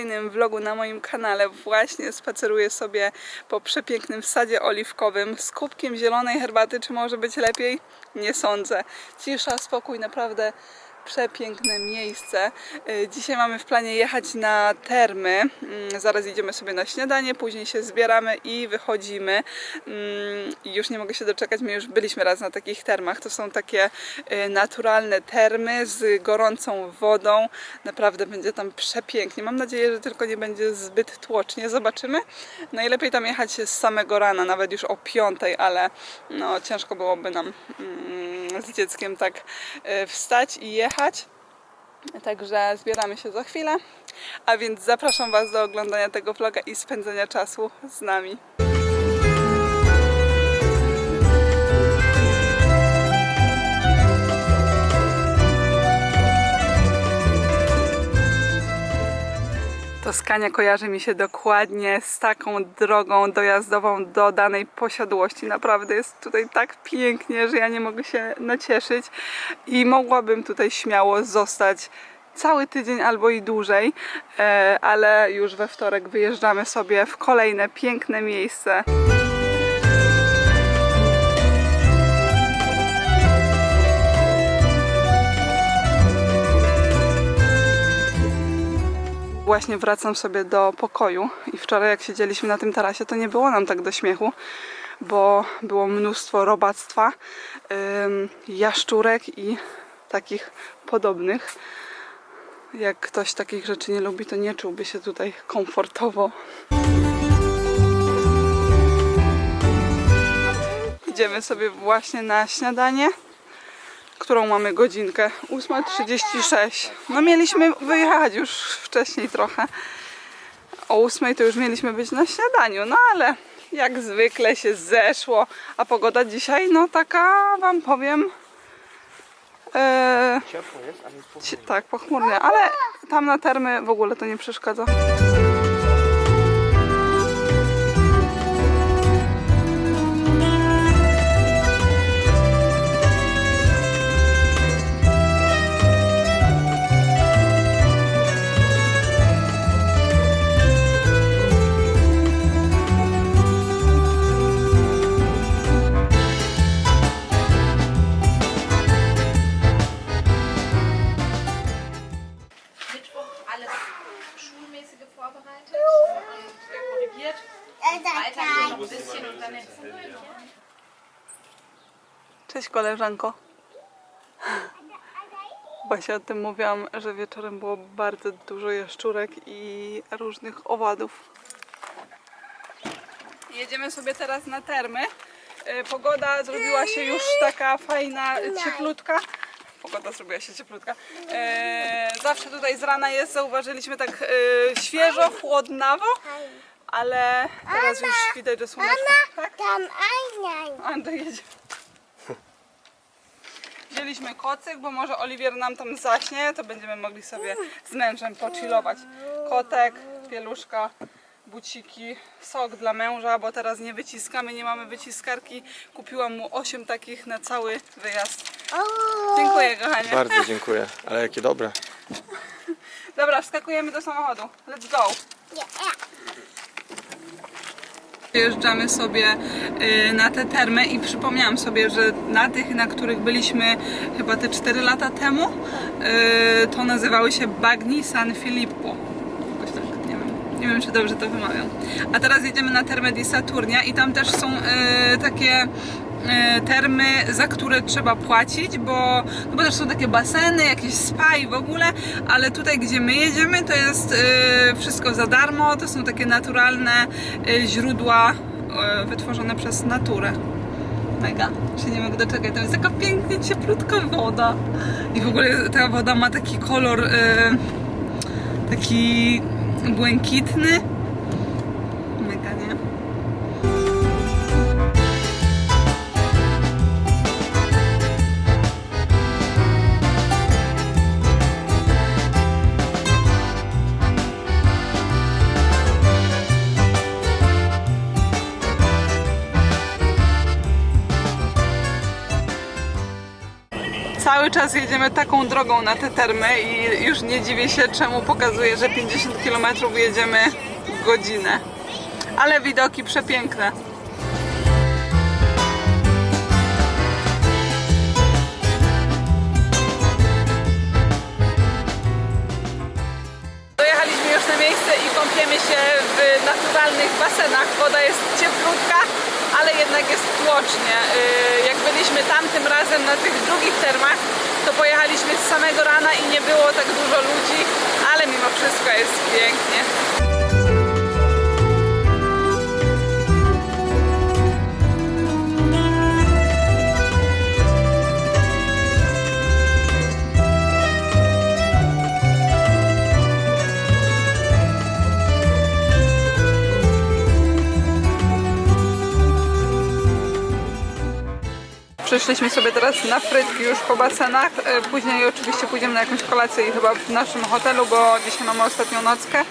kolejnym vlogu na moim kanale. Właśnie spaceruję sobie po przepięknym sadzie oliwkowym z kubkiem zielonej herbaty. Czy może być lepiej? Nie sądzę. Cisza, spokój, naprawdę przepiękne miejsce. Y, Dzisiaj mamy w planie jechać na termy. Mm, Zaraz idziemy sobie na śniadanie, później się zbieramy i wychodzimy. Mm, Już nie mogę się doczekać, my już byliśmy raz na takich termach. To są takie y, naturalne termy z gorącą wodą. Naprawdę będzie tam przepięknie. Mam nadzieję, że tylko nie będzie zbyt tłocznie. Zobaczymy. Najlepiej tam jechać z samego rana, nawet już o piątej, ale no, ciężko byłoby nam mm, z dzieckiem tak y, wstać i jechać. Także zbieramy się za chwilę. A więc zapraszam Was do oglądania tego vloga i spędzenia czasu z nami. Toskania kojarzy mi się dokładnie z taką drogą dojazdową do danej posiadłości. Naprawdę jest tutaj tak pięknie, że ja nie mogę się nacieszyć i mogłabym tutaj śmiało zostać cały tydzień albo i dłużej, e, ale już we wtorek wyjeżdżamy sobie w kolejne piękne miejsce. Właśnie wracam sobie do pokoju i wczoraj jak siedzieliśmy na tym tarasie, to nie było nam tak do śmiechu, bo było mnóstwo robactwa, jaszczurek i takich podobnych. Jak ktoś takich rzeczy nie lubi, to nie czułby się tutaj komfortowo. Idziemy sobie właśnie na śniadanie którą mamy godzinkę. 8.36. No mieliśmy wyjechać już wcześniej trochę. O 8.00 to już mieliśmy być na śniadaniu, no ale jak zwykle się zeszło. A pogoda dzisiaj, no taka wam powiem. E, Ciepło jest, ale jest pochmurno. tak, pochmurnie, ale tam na termy w ogóle to nie przeszkadza. Koleżanko. Właśnie o tym mówiłam, że wieczorem było bardzo dużo jaszczurek i różnych owadów. Jedziemy sobie teraz na termy. E, Pogoda zrobiła się już taka fajna, cieplutka. Pogoda zrobiła się cieplutka. E, zawsze tutaj z rana jest, zauważyliśmy tak e, świeżo, chłodnawo, ale teraz już widać, że słoneczko. Tak? Tam. Andrzej jedzie. Wzięliśmy kocyk, bo może Oliwier nam tam zaśnie, to będziemy mogli sobie z mężem pochillować. Kotek, pieluszka, buciki, sok dla męża, bo teraz nie wyciskamy, nie mamy wyciskarki. Kupiłam mu 8 takich na cały wyjazd. Dziękuję kochanie. Bardzo dziękuję, ale jakie dobre. Dobra, wskakujemy do samochodu. Let's go! Jeżdżamy sobie y, na te termy i przypomniałam sobie, że na tych, na których byliśmy chyba te 4 lata temu, y, to nazywały się Bagni San Filippo. Tak, nie wiem, nie wiem czy dobrze to wymawiam. A teraz jedziemy na termy di Saturnia i tam też są y, takie termy, za które trzeba płacić, bo, no bo też są takie baseny, jakieś spa i w ogóle, ale tutaj gdzie my jedziemy to jest y, wszystko za darmo, to są takie naturalne y, źródła y, wytworzone przez naturę. Mega, się nie mogę doczekać. Tam jest taka pięknie cieplutka woda. I w ogóle ta woda ma taki kolor y, taki błękitny. Cały czas jedziemy taką drogą na te termy i już nie dziwię się, czemu pokazuje, że 50 km jedziemy w godzinę. Ale widoki przepiękne. Dojechaliśmy już na miejsce i kąpiemy się w naturalnych basenach. Woda jest cieplutka, ale jednak jest tłocznie. Yy, Jak byliśmy tamtym razem na tych drugich termach, to pojechaliśmy z samego rana i nie było tak dużo ludzi, ale mimo wszystko jest pięknie. Przyszliśmy sobie teraz na frytki już po basenach. E, Później oczywiście pójdziemy na jakąś kolację i chyba w naszym hotelu, bo dzisiaj mamy ostatnią nockę.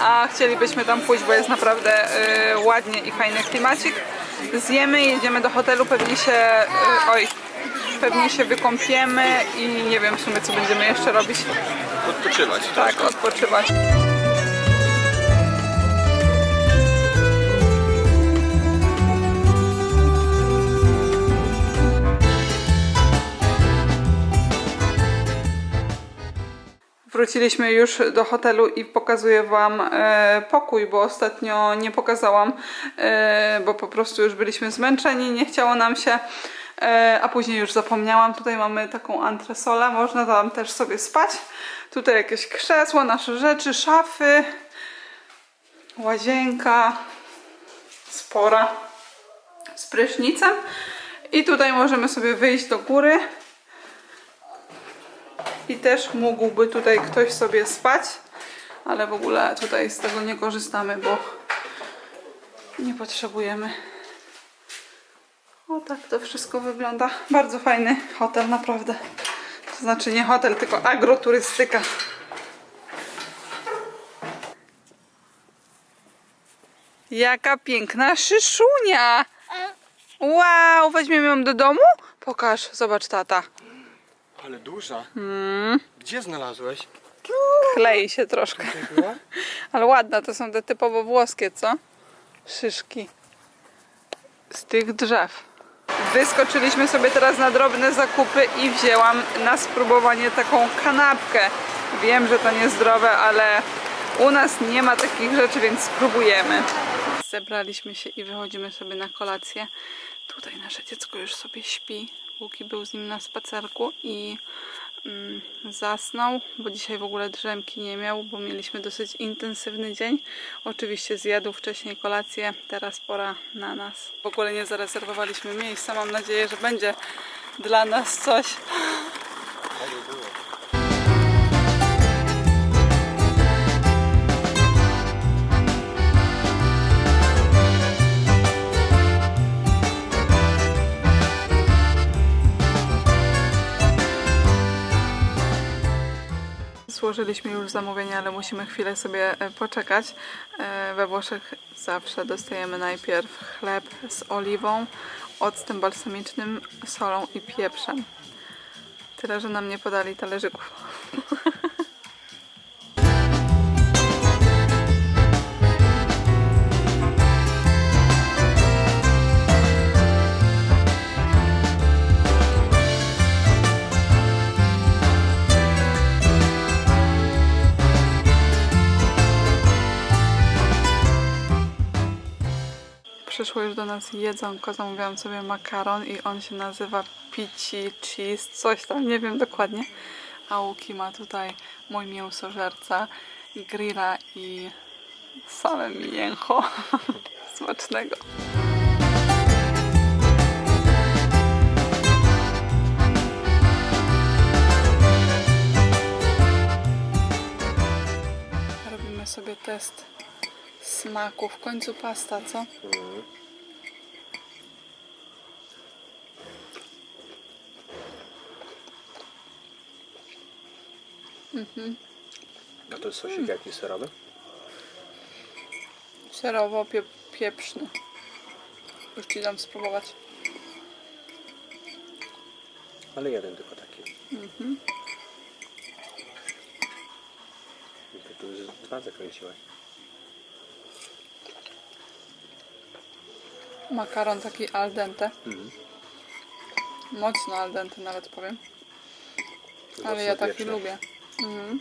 A chcielibyśmy tam pójść, bo jest naprawdę e, ładnie i fajny klimacik. Zjemy, jedziemy do hotelu, pewnie się, e, oj, pewnie się wykąpiemy i nie wiem w sumie co będziemy jeszcze robić. Odpoczywać. Tak, odpoczywać. Wróciliśmy już do hotelu i pokazuję Wam e, pokój, bo ostatnio nie pokazałam, e, bo po prostu już byliśmy zmęczeni, nie chciało nam się, e, a później już zapomniałam. Tutaj mamy taką antresolę, można tam też sobie spać. Tutaj jakieś krzesło, nasze rzeczy, szafy, łazienka spora z prysznicem. I tutaj możemy sobie wyjść do góry. I też mógłby tutaj ktoś sobie spać, ale w ogóle tutaj z tego nie korzystamy, bo nie potrzebujemy. O tak to wszystko wygląda. Bardzo fajny hotel, naprawdę. To znaczy nie hotel, tylko agroturystyka. Jaka piękna szyszunia! Wow, weźmiemy ją do domu? Pokaż, zobacz tata. Ale duża. Mm. Gdzie znalazłeś? Klei się troszkę. Tutaj była? Ale ładne, to są te typowo włoskie, co? Szyszki. Z tych drzew. Wyskoczyliśmy sobie teraz na drobne zakupy i wzięłam na spróbowanie taką kanapkę. Wiem, że to niezdrowe, ale u nas nie ma takich rzeczy, więc spróbujemy. Zebraliśmy się i wychodzimy sobie na kolację. Tutaj nasze dziecko już sobie śpi. Łuki był z nim na spacerku i mm, zasnął, bo dzisiaj w ogóle drzemki nie miał, bo mieliśmy dosyć intensywny dzień. Oczywiście zjadł wcześniej kolację, teraz pora na nas. W ogóle nie zarezerwowaliśmy miejsca, mam nadzieję, że będzie dla nas coś. Złożyliśmy już zamówienie, ale musimy chwilę sobie e, poczekać. E, We Włoszech zawsze dostajemy najpierw chleb z oliwą, octem balsamicznym, solą i pieprzem. Tyle, że nam nie podali talerzyków. Przyszło już do nas jedzonko, zamówiłam sobie makaron i on się nazywa pici cheese, coś tam, nie wiem dokładnie. A Łuki ma tutaj mój mięsożerca, grilla i same mięcho smacznego. Robimy sobie test smaku. W końcu pasta, co? A to jest sosik jaki serowy? Serowo pie pieprzny. Już ci dam spróbować. Ale jeden tylko taki. Mhm. Ty tu już dwa zakręciłaś. Makaron taki al dente. Mhm. Mocno al dente nawet powiem. Ale Mocno ja taki pieczne. lubię. 嗯。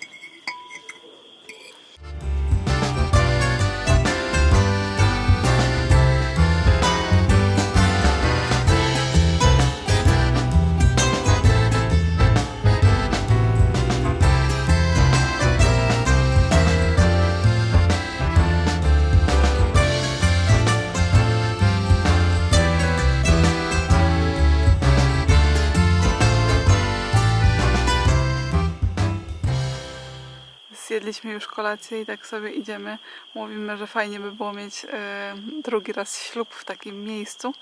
Zjedliśmy już kolację i tak sobie idziemy. Mówimy, że fajnie by było mieć e, drugi raz ślub w takim miejscu.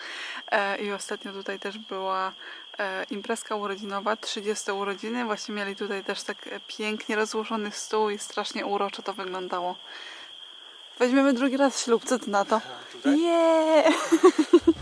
E, I ostatnio tutaj też była e, imprezka urodzinowa, 30 urodziny. Właśnie mieli tutaj też tak pięknie rozłożony stół i strasznie uroczo to wyglądało. Weźmiemy drugi raz ślub, co ty na to? tutaj? Yeah!